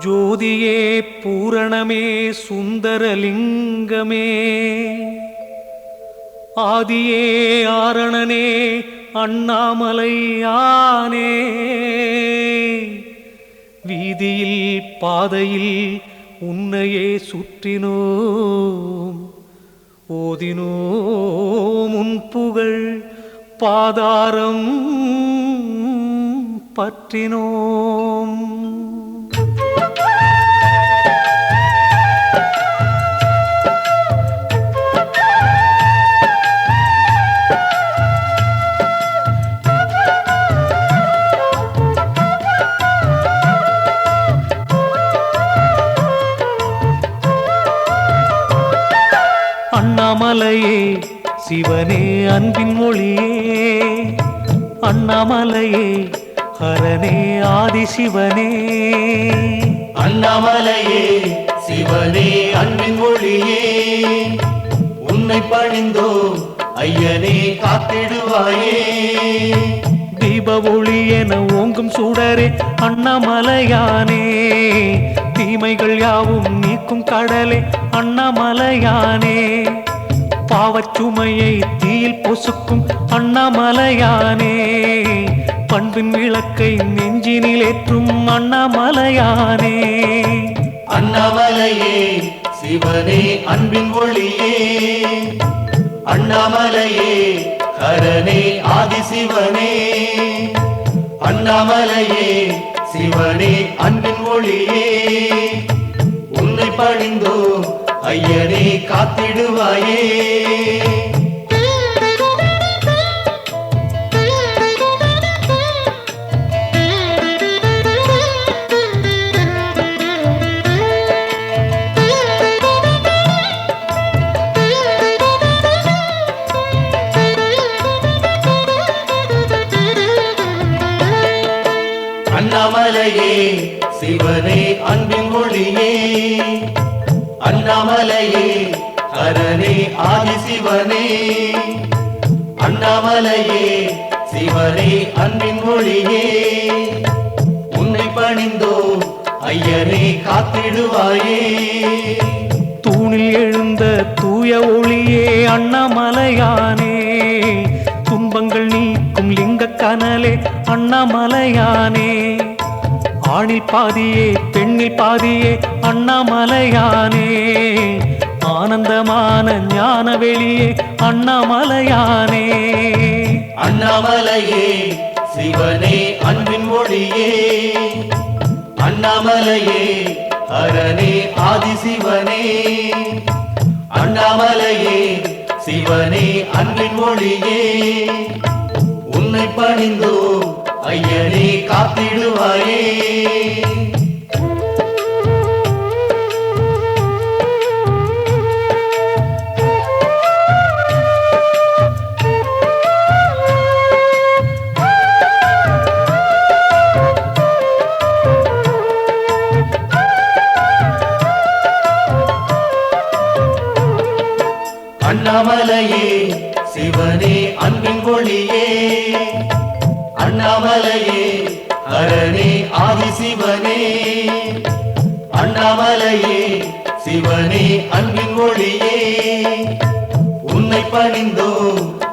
ஜோதியே பூரணமே சுந்தரலிங்கமே. ஆதியே ஆரணனே அண்ணாமலையானே. வீதியில் பாதையில் உன்னையே சுற்றினோம். ஓதினோம் உன் புகழ் பாதாரம் பற்றினோம். அண்ணாமலையே சிவனே அன்பின் மொழியே. அண்ணாமலையே ஹரனே ஆதிசிவனே அண்ணாமலையே சிவனே அன்பின் மொழியே. உன்னை பணிந்தோ ஐயனே காத்திடுவாயே. தீப ஒளி என ஓங்கும் சுடரே அண்ணாமலையானே. தீமைகள் யாவும் நீக்கும் கடலே அண்ணாமலையானே. பாவச்சுமையை தீயில் பொசுக்கும் அண்ணாமலையானே. பண்பின் விளக்கை நெஞ்சினிலேற்றும் அண்ணாமலையானே. அண்ணாமலையே சிவனே அன்பின் ஒளியே. அண்ணாமலையே ஹரனே ஆதிசிவனே. அண்ணாமலையே சிவனே அன்பின் ஒளியே. உன்னை பணிந்தோ ஐயனே காத்திடுவாயே. அண்ணாமலையே சிவனே அன்பின் மொழியே. அண்ணாமலையே ஹரனே ஆதிசிவனே அண்ணாமலையே சிவனே அன்பின் மொழியே. உன்னை பணிந்தோ ஐயனே காத்திடுவாயே. தூணில் எழுந்த தூய ஒளியே அண்ணாமலையானே. துன்பங்கள் நீக்கும் லிங்க கனலே அண்ணாமலையானே. ஆணில் பாதியே பெண்ணில் பாதியே அண்ணாமலையானே. ஆனந்தமான ஞான வெளியே அண்ணாமலையானே. அண்ணாமலையே சிவனே அன்பின் மொழியே. அண்ணாமலையே ஹரனே ஆதிசிவனே. அண்ணாமலையே சிவனே அன்பின் மொழியே. உன்னை பணிந்தோ ஐயனே காத்திடுவாயே. அண்ணாமலையே சிவனே அன்பின் கொழியே அண்ணாமலையே ஹரனே ஆதிசிவனே அண்ணாமலையே சிவனே அன்பின் மொழியே உன்னை பணிந்தோ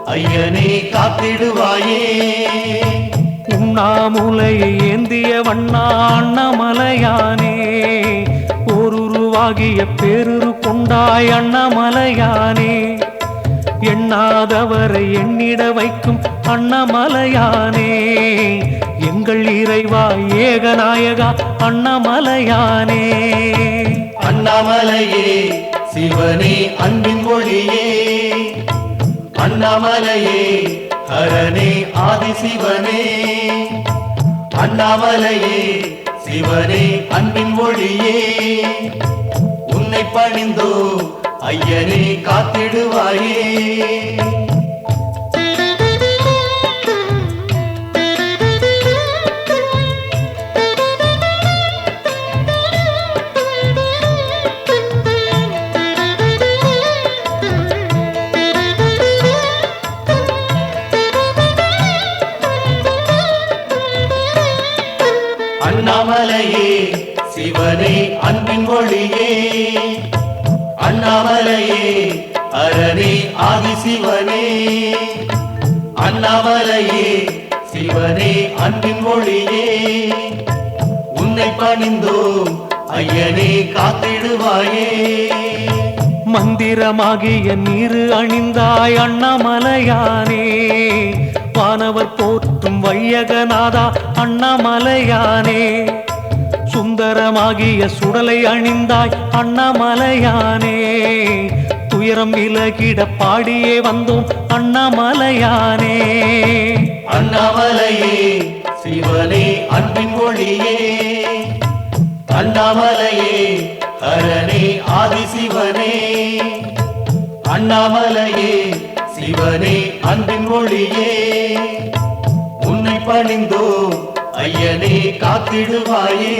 ஐயனே காத்திடுவாயே. உண்ணாமுலையை ஏந்திய வண்ணா அண்ணாமலையானே. ஓருருவாகிய பேருரு கொண்டாய் அண்ணாமலையானே. எண்ணாதவரை எண்ணிட வைக்கும் அண்ணாமலையானே. எங்கள் இறைவா ஏகநாயகா அண்ணாமலையானே. அண்ணாமலையே சிவனே அன்பின் மொழியே. அண்ணாமலையே ஹரனே ஆதிசிவனே. அண்ணாமலையே சிவனே அன்பின் மொழியே. உன்னை பணிந்தோ ஐயனே காத்திடுவாயே. அண்ணாமலையே அண்ணாமலையே அரணே ஆதிசிவனே அண்ணாமலையே சிவனே அன்பின் மொழியே. உன்னை பணிந்தோம் ஐயனே காத்திடுவாயே. மந்திரமாகிய நீரு அணிந்தாய் அண்ணாமலையானே. வானவர் போற்றும் வையகநாதா அண்ணாமலையானே. சுந்தரமாகிய சுடலை அணிந்தாய் அண்ணாமலையானே. துயரம் விலகிட பாடியே வந்தோம் அண்ணாமலையானே. அண்ணாமலையே சிவனே அன்பின் மொழியே அண்ணாமலையே ஹரனே ஆதிசிவனே. அண்ணாமலையே சிவனே அன்பின் மொழியே உன்னை பணிந்தோ ஐயனே காத்திடுவாயே.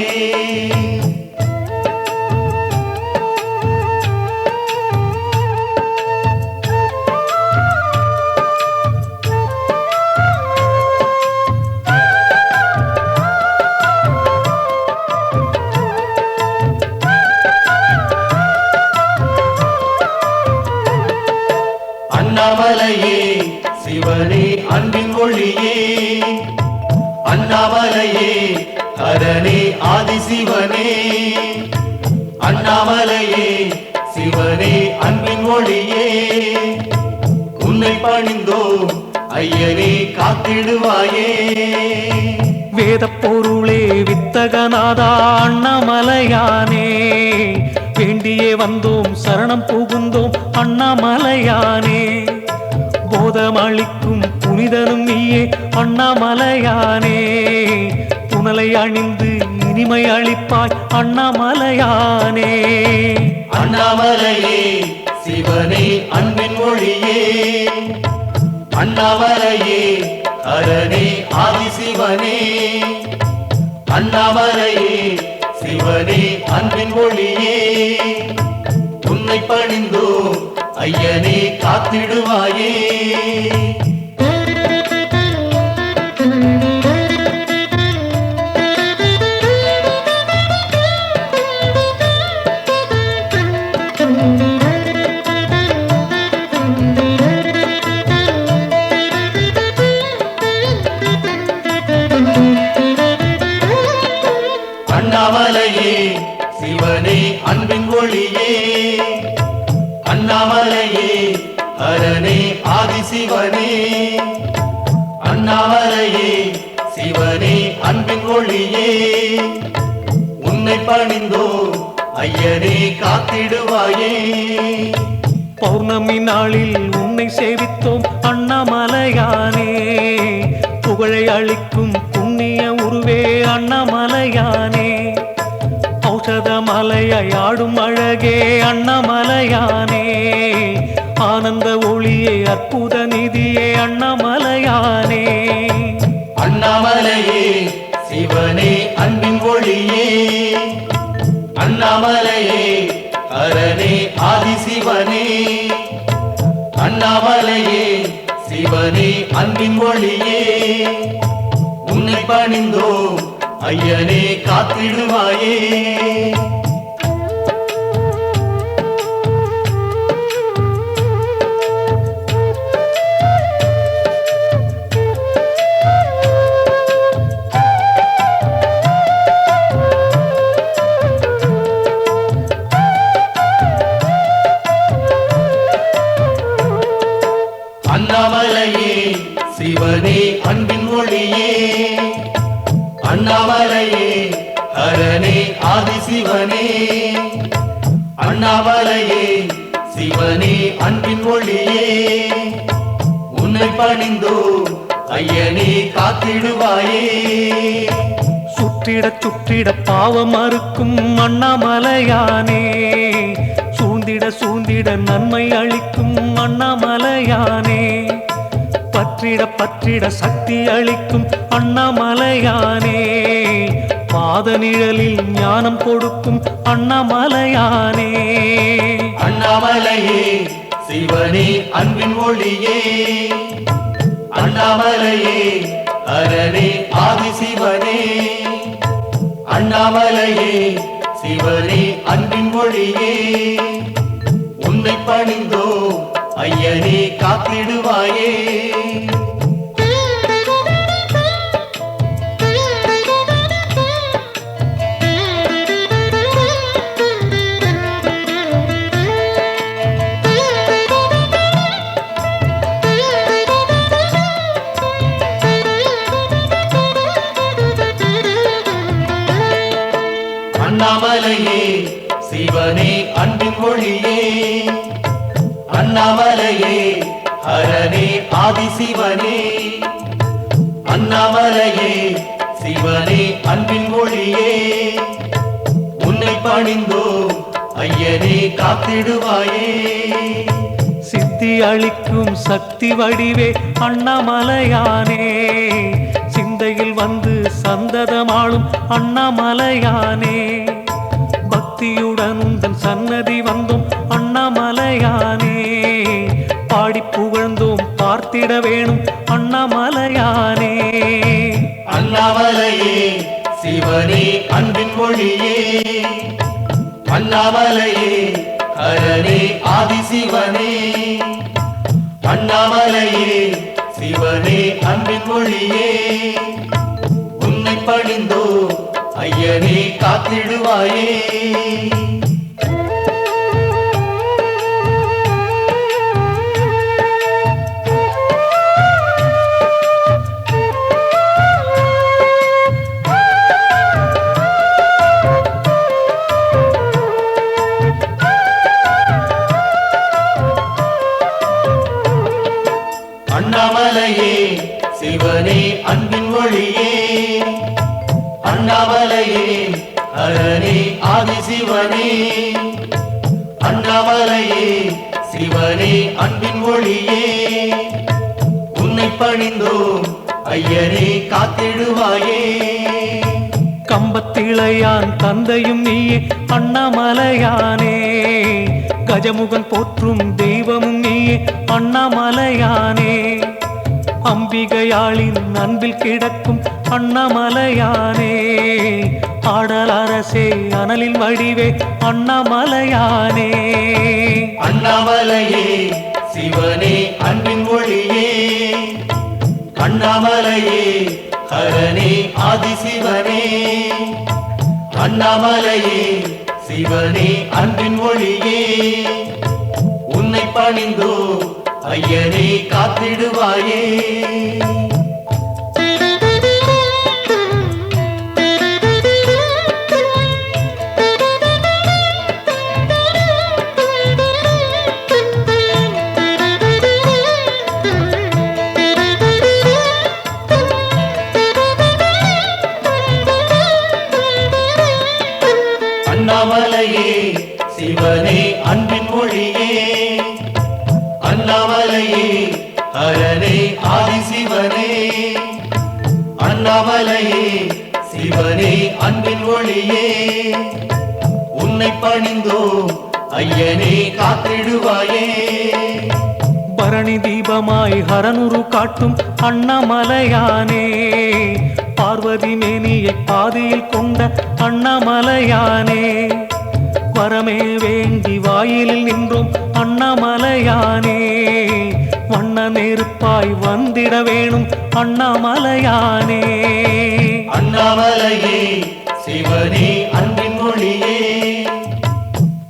அண்ணாமலையே சிவனே அன்பின் ஒளியே அண்ணாமலையே ஹரனே ஆதிசிவனே. அண்ணாமலையே சிவனே அன்பின் ஒளியே. உன்னை பணிந்தோ ஐயனே காத்திடுவாயே. வேத பொருளே வித்தகநாதா அண்ணாமலையானே. வேண்டியே வந்தோம் சரணம் புகுந்தோம் அண்ணாமலையானே. போதமளிக்கும் புனிதனும் நீயே அண்ணாமலையானே. புனலை அணிந்து இனிமை அளிப்பாய் அண்ணாமலையானே. அண்ணாமலையே சிவனே அன்பின் மொழியே. அண்ணாமலையே அரணே ஆதிசிவனே. அண்ணாமலையே சிவனே அன்பின் மொழியே. உன்னை பணிந்தோ ஐயனே காத்திடுவாயே. காத்திடுவாயே. பௌர்ணமி நாளில் உன்னை சேவித்தோம் அண்ணாமலையானே. புகழை அளிக்கும் புண்ணிய உருவே அண்ணாமலையானே. ஔஷத மலையாடும் அழகே அண்ணாமலையானே. ஆனந்த ஒளியே அற்புத நிதியே அண்ணாமலையானே. அண்ணாமலையே சிவனே அன்பின் ஒளியே. அண்ணாமலையே அரணே ஆதிசிவனே. அண்ணாமலையே சிவனே அன்பின் ஒளியே. உன்னை பணிந்தோ ஐயனே காத்திடுவாயே. அண்ணாமலையே சிவனே அன்பின் மொழியே. அண்ணாமலையே ஹரனே ஆதிசிவனே அண்ணாமலையே சிவனே அன்பின் மொழியே. உன்னை பணிந்தோ ஐயனே காத்திடுவாயே. சுற்றிட சுற்றிட பாவம் அறுக்கும் அண்ணாமலையானே. சூழ்ந்திட சூந்திட நன்மை அளிக்கும் அண்ணாமலையானே. பற்றிட பற்றிட சக்தி அளிக்கும் அண்ணாமலையானே. பாத நிழலில் ஞானம் கொடுக்கும் அண்ணாமலையானே. அண்ணாமலையே சிவனே அன்பின் ஒளியே. அண்ணாமலையே அரணே ஆதி சிவனே அண்ணாமலையே சிவனே அன்பின் மொழியே காத்திடுவாயே. அண்ணாமலையே சிவனே அன்பின் மொழியே. அண்ணாமலையே ஆதிசிவனே அண்ணாமலையே சிவனே அன்பின் மொழியே உன்னை பணிந்தோ ஐயனே காத்திடுவாயே. சித்தி அளிக்கும் சக்தி வடிவே அண்ணாமலையானே. சிந்தையில் வந்து சந்ததமாளும் அண்ணாமலையானே. பக்தியுடன் உந்தன் சன்னதி வந்தும் அண்ணாமலையானே. பாடி புகழ்ந்தோம் பார்த்திட வேணும் அண்ணாமலையானே. அண்ணாமலையே சிவனே அன்பின் மொழியே. அண்ணாமலையே ஹரனே ஆதிசிவனே. அண்ணாமலையே சிவனே அன்பின் மொழியே. உன்னை பணிந்தோ ஐயனே காத்திடுவாயே. அண்ணாமலையே சிவனே அன்பின் ஒளியே அண்ணாமலையே ஹரனே ஆதிசிவனே அண்ணாமலையே சிவனே அன்பின் ஒளியே உன்னை பணிந்தோ ஐயனே காத்திடுவாயே. கம்பத்திளையான் தந்தையும் நீயே அண்ணாமலையானே. கஜமுகன் போற்றும் தெய்வமும் அண்ணாமலையானே. அம்பிகையாளின் அன்பில் கிடக்கும் அண்ணாமலையானே. ஆடல் அரசே அனலில் வடிவே அண்ணாமலையானே. அண்ணாமலையே சிவனே அன்பின் மொழியே. அண்ணாமலையே ஹரனே ஆதிசிவனே. அண்ணாமலையே சிவனே அன்பின் மொழியே. உன்னை பணிந்தோ ஐயனே காத்திடுவாயே. தீபமாய் காட்டும் அண்ணாமலையானே. பார்வதி மேனியை பாதியில் கொண்ட அண்ணாமலையானே. வரமே வேண்டி வாயிலில் நின்றோம் அண்ணாமலையானே. வண்ண நெருப்பாய் வந்திட வேணும் அண்ணாமலையானே. அண்ணாமலையே சிவனே அன்பின் மொழியே.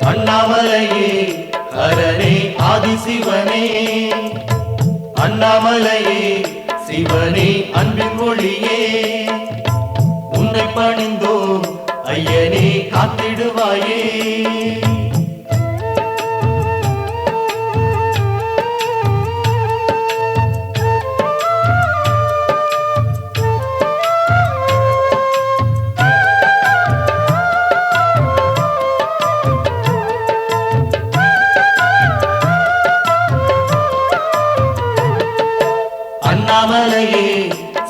அண்ணாமலையே ஹரனே ஆதிசிவனே. அண்ணாமலையே சிவனே அன்பின் மொழியே உன்னை பணிந்தோம் ஐயனே காத்திடுவாயே. அண்ணாமலையே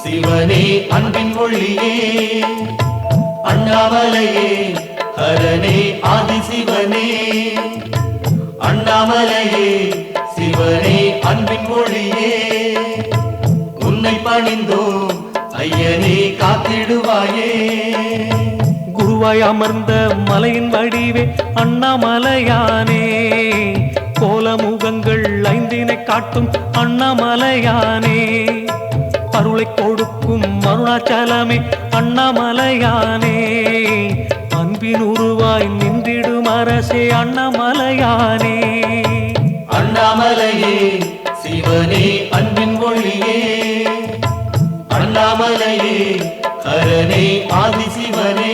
சிவனே அன்பின் ஒளியே. அண்ணாமலையே ஹரனே ஆதிசிவனே அண்ணாமலையே சிவனே அன்பின் மொழியே உன்னை பணிந்தோ ஐயனே காத்திடுவாயே. குருவாய் அமர்ந்த மலையின் வடிவே அண்ணாமலையானே. கோலமுகங்கள் ஐந்தினை காட்டும் அண்ணாமலையானே. அருளை கொடுக்கும் அருணாச்சலமே அண்ணாமலையானே. அன்பின் உருவாய் நின்றிடும் அரசே அண்ணாமலையானே. அண்ணாமலையே சிவனே அன்பின் மொழியே. அண்ணாமலையே ஹரனே ஆதி சிவனே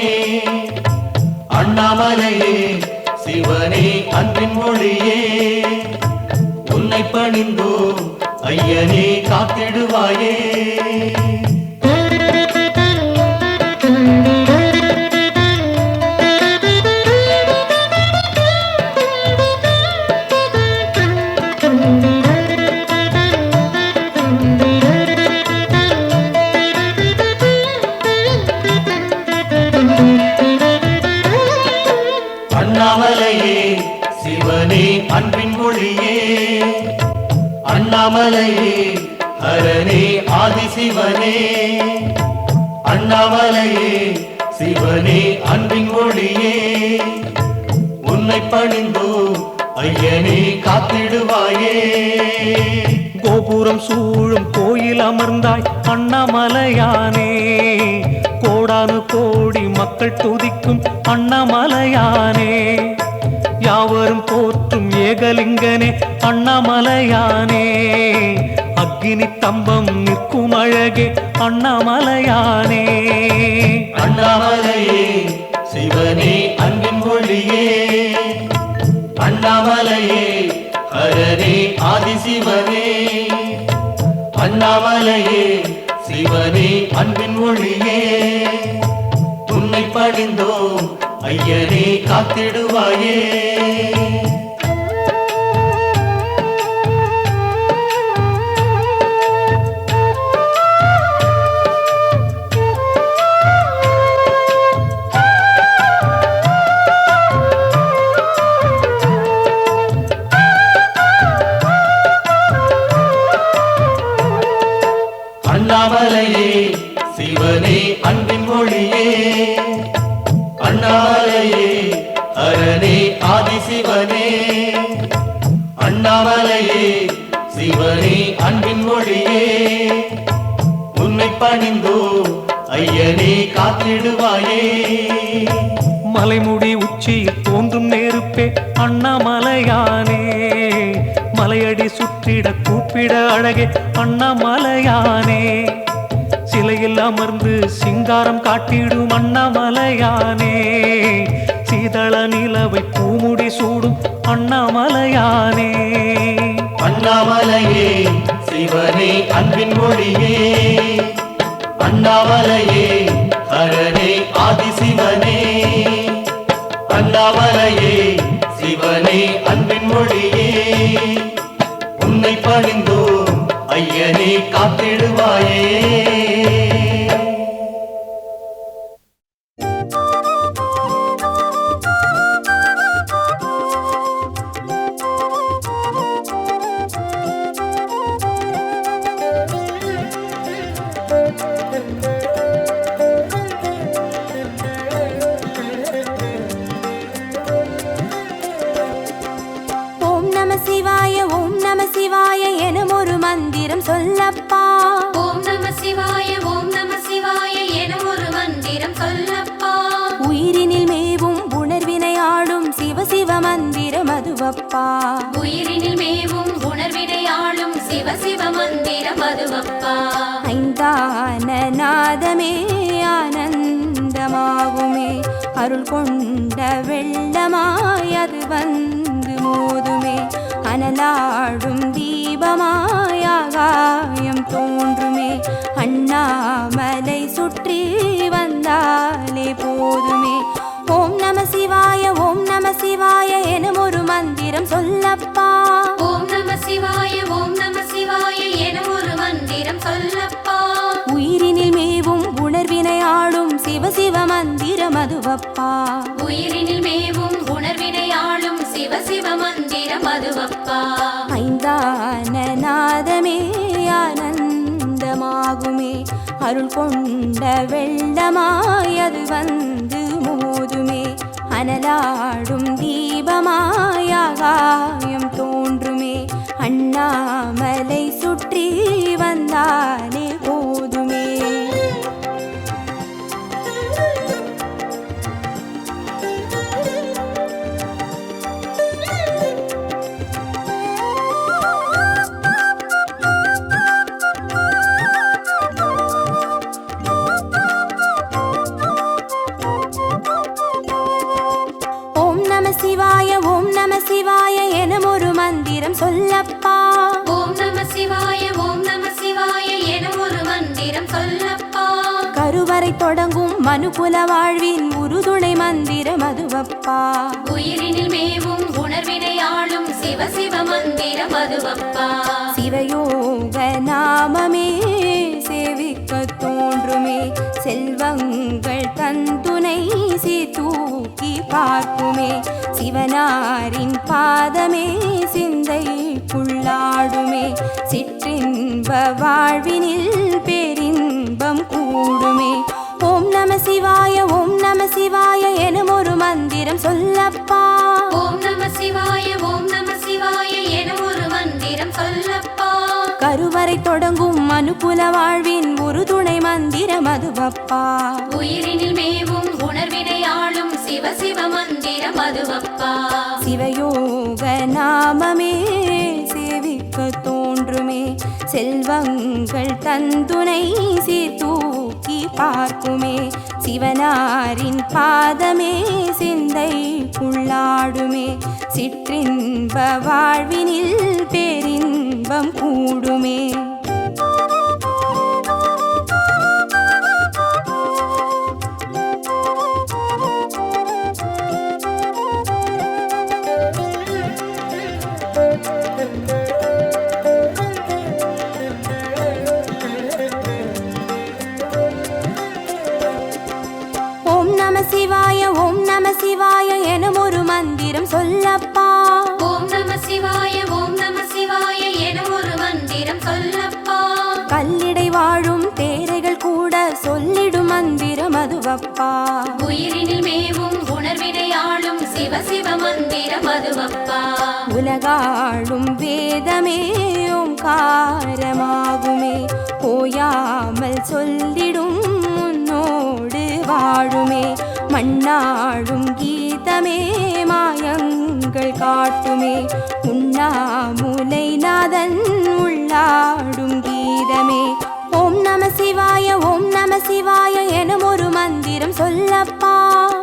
அண்ணாமலையே சிவனே அன்பின் மொழியே. உன்னை பணிந்தோ ஐயனே காத்திடுவாயே. அண்ணாமலையே ஹரணே ஆதி சிவனே அண்ணாமலையே சிவனே அன்பின் ஒளியே. உன்னை பணிந்தோ ஐயனே காத்திடுவாயே. கோபுரம் சூழும் கோயில் அமர்ந்தாய் அண்ணாமலையானே. கோடானு கோடி மக்கள் துதிக்கும் அண்ணாமலையானே. யாவரும் போற்றும் ஏகலிங்கனே அண்ணாமலையானே. அக்னி தம்பம் நிற்கும் அழகே அண்ணாமலையானே. அண்ணாமலையே சிவனே அன்பின் மொழியே. அண்ணாமலையே ஹரனே ஆதிசிவனே. அண்ணாமலையே சிவனே அன்பின் மொழியே. உன்னை பணிந்தோ ஐயனே காத்திடுவாயே. அண்ணாமலையே சிவனே அன்பின் மொழியே. அண்ணாமலையே அரணே ஆதிசிவனே. அண்ணாமலையே சிவனே அன்பின் மொழியே. உன்னை பணிந்தோ ஐயனே காத்திடுவாயே. மலைமுடி உச்சியில் தோன்றும் நெருப்பே அண்ணாமலையானே. மலையடி சுற்றிட கூப்பிட அழகே அண்ணாமலையானே. சிலையில் அமர்ந்து சிங்காரம் காட்டிடும் அண்ணாமலையானே. சீதள நிலவை பூமுடி சூடும் அண்ணாமலையானே. அண்ணாமலையே சிவனே அன்பின் மொழியே. அண்ணாமலையே ஹரனே ஆதி சிவனே அண்ணாமலையே சிவனே அன்பின் மொழி அருள் கொண்ட வெள்ளமாய் அது வந்து மோதுமே. அனலாடும் தீபமாய் ஆகாயம் தோன்றுமே. அண்ணாமலை சுற்றி வந்தாலே போதுமே. ஓம் நம சிவாய ஓம் நம சிவாய எனும் ஒரு மந்திரம் சொல்லப்பா. ஓம் நம சிவாய ஓம் நம சிவாய எனும் ஒரு மந்திரம் சொல்லப்பா. உணர்வினை ஆளும் சிவ சிவ மந்திரம் அதுவப்பா உயிரினில் மேவும் உணர்வினை ஆளும் சிவ சிவ மந்திரம் அதுவப்பா ஐந்தான நாதமே ஆனந்தமாகுமே. அருள் கொண்ட வெள்ளமாய் அது வந்து மோதுமே. அனலாடும் தீபமாயாகாயம் தோன்றுமே. அண்ணாமலை சுற்றி வந்தாலே மனுகுல வாழ்வின் உறுதுணை மந்திரம் அதுவப்பா. உயிரினில் மேவும் உணர்வினை ஆளும் சிவ சிவ மந்திரம் அதுவப்பா. சிவயோக நாமமே சேவிக்க தோன்றுமே. செல்வங்கள் தந்துணை தூக்கி பார்க்குமே. சிவனாரின் பாதமே சிந்தைக்குள்ளாடுமே. சிற்றின்ப வாழ்வினில் பேரின்பம் கூடுமே. ஓம் நம சிவாய ஓம் நம சிவாய எனும் ஒரு மந்திரம் சொல்லப்பா. ஓம் நம சிவாய ஓம் நம சிவாய என ஒரு மந்திரம் சொல்லப்பா. கருவறை தொடங்கும் மனுகுல வாழ்வின் ஒரு துணை மந்திரம் அதுவப்பா. உயிரினில் மேவும் உணர்வினை ஆளும் சிவ சிவ மந்திரம் அதுவப்பா. சிவயோக நாமமே சேவிக்க தோன்றுமே. செல்வங்கள் தந்துணை தூக்கி பார்க்குமே. சிவனாரின் பாதமே சிந்தை உள்ளாடுமே சிற்றின்ப வாழ்வினில் பேரின்பம் கூடுமே. சிவ சிவ மந்திரம் அதுவப்பா உலகாளும் வேதமே ஓங்காரமாகுமே ஓயாமல் சொல்லிடும் உன்னோடு வாழுமே. மண்ணாடும் கீதமே மாயங்கள் காட்டுமே. உண்ணாமுலை நாதன் உள்ளாடும் கீதமே. ஓம் நம சிவாய ஓம் நம சிவாய எனும் ஒரு மந்திரம் சொல்லப்பா.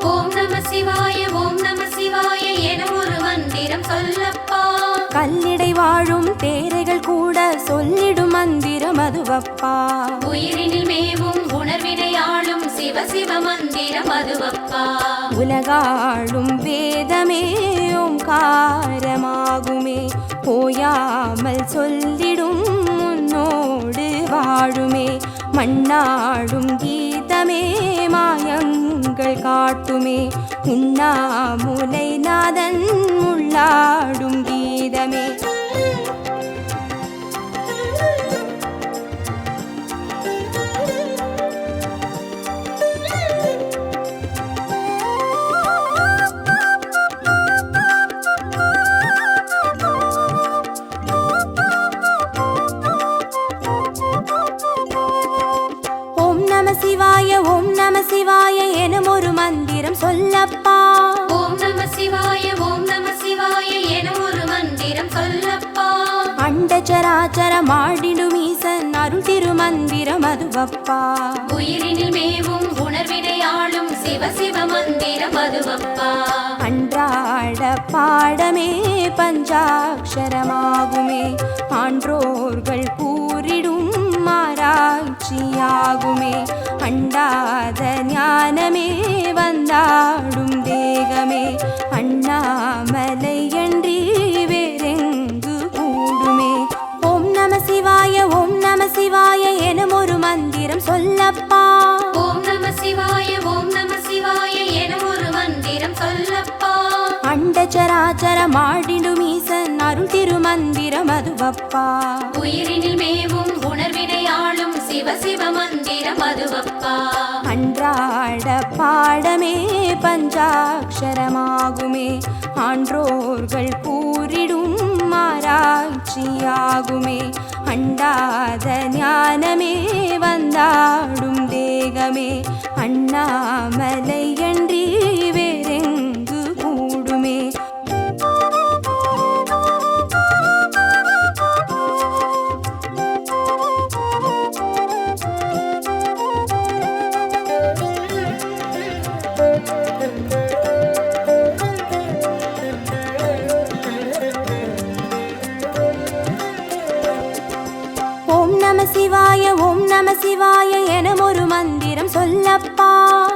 ஓம் நம சிவாய ஓம் வாழும் தேரைகள் கூட சொல்லிடும் மந்திரம் அதுவப்பா. உயிரினில் மேவும் உணர்வினை ஆளும் சிவ சிவ மந்திரம் அதுவப்பா. உலகாளும் வேதமே ஓங்காரமாகுமே ஓயாமல் சொல்லிடும் உன்னோடு வாழுமே. மண்ணாடும் கீதமே மாயங்கள் காட்டுமே. உண்ணாமுலை நாதன் உள்ளாடும் கீதமே. அண்டச்சராச்சர மாடிடும் ஈசன் அருள் திருமந்திரம் அதுவப்பா. உயிரினில் மேவும் உணர்வினை ஆளும் சிவ சிவ மந்திரம் அதுவப்பா. அன்றாட பாடமே பஞ்சாட்சரமாகுமே. ஆன்றோர்கள் கூறிடும் ஆராய்ச்சியாகுமே. அண்டாத ஞானமே வந்தாடும் தேகமே. அண்ணாமலை அண்டச்சராச்சர மாடிடும் ஈசன் அருள் திருமந்திரம் அதுவப்பா. உயிரினில் மேவும் உணர்வினை ஆளும் சிவ சிவ அதுவப்பா. மதுவப்பா அன்றாட பாடமே பஞ்சாட்சரமாகுமே. ஆன்றோர்கள் கூறிடும் ஆராய்ச்சியாகுமே. அண்டாத ஞானமே வந்தாடும் தேகமே. வேறெங்கு ஓம் நம சிவாய ஓம் நம சிவாய என ஒரு மந்திரம் சொல்லப்பா.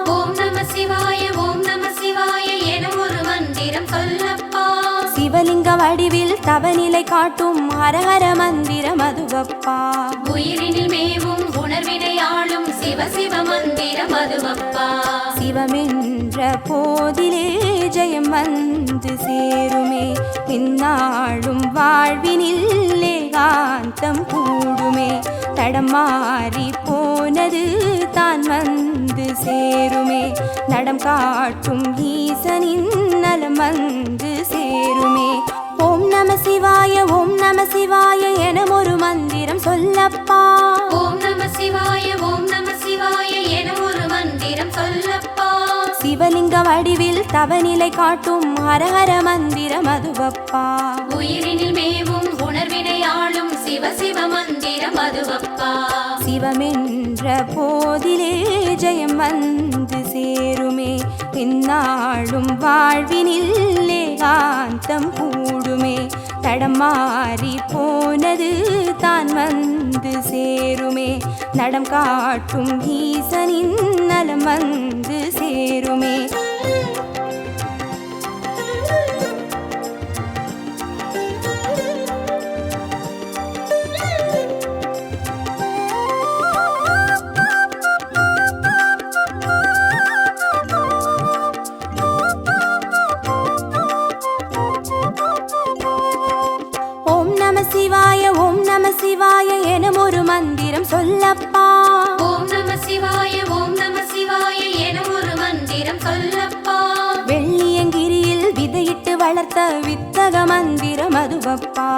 ஓம் நம சிவாய ஓம் நம சிவாய என ஒரு மந்திரம் சொல்லப்பா. சிவலிங்க வடிவில் தவநிலை காட்டும் ஹரஹர மந்திரம் அதுவப்பா. உயிரினில் மேவும் உணர்வினை ஆளும் சிவ சிவ மந்திரம் மதுவப்பா சிவமென்ற போதிலே ஜெயம் வந்து சேருமே. இந்நாளும் வாழ்வினில்லே காந்தம் கூடுமே. தடம் மாறி போனது தான் வந்து சேருமே. நடம் காட்டும் ஈசனின் நலம் வந்து சேருமே. ஓம் நம சிவாய ஓம் நம சிவாய என ஒரு மந்திரம் சொல்லப்பா. ஓம் நம சிவாய ஓம் நம சிவாய என ஒரு மந்திரம் சொல்லப்பா. சிவலிங்க வடிவில் தவநிலை காட்டும் ஹரஹர மந்திரம் அதுவப்பா உயிரினில் மேவும் உணர்வினை ஆளும் சிவ சிவ மந்திரம் மதுவப்பா சிவமென்ற போதிலே ஜெயம் வந்து சேருமே இந்நாளும் வாழ்வினில் ஏகாந்தம் கூடுமே. தடமாறி போனது தான் வந்து சேருமே. நடம் காட்டும் ஈசனின் நலம் வந்து சேருமே. சிவாய என ஒரு மந்திரம் சொல்லப்பா. ஓம் நம சிவாய ஓம் நம சிவாய என ஒரு மந்திரம் சொல்லப்பா. வெள்ளியங்கிரியில் விதையிட்டு வளர்த்த வித்தக மந்திரம் அதுவப்பா.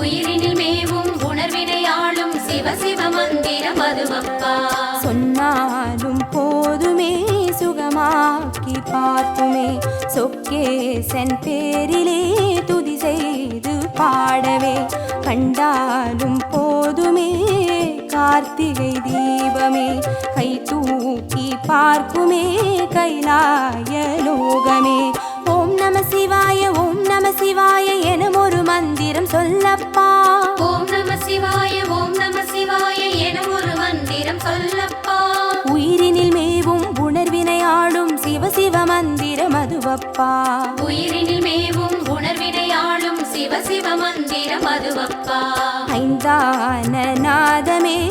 உயிரினில் மேவும் உணர்வினை ஆளும் சிவ சிவ மந்திரம் மதுவப்பா சொன்னாலும் போதுமே சுகமாக்கி பார்க்குமே சொக்கேசன் பேரிலே துதி செய்து பாடவே கண்டாலும் போதுமே. கார்த்திகை தீபமே கை தூக்கி பார்க்குமே. கைலாய லோகமே. ஓம் நம சிவாய ஓம் நம சிவாய என ஒரு மந்திரம் சொல்லப்பா. ஓம் நம சிவாய ஓம் நம சிவாய என ஒரு மந்திரம் சொல்லப்பா. உயிரினில் மேவும் உணர்வினை சிவ சிவ மந்திரம் அதுவப்பா. உயிரினில் மேவும் சிவ சிவ மந்திரம் அதுவப்பா ஐந்தான நாதமே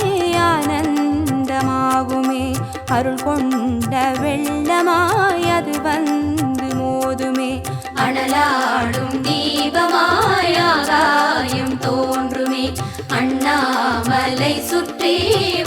ஆனந்தமாகுமே. அருள் கொண்ட வெள்ளமாய் அது வந்து மோதுமே. அனலாடும் தீபமாயாகாயம் தோன்றுமே. அண்ணாமலை சுற்றே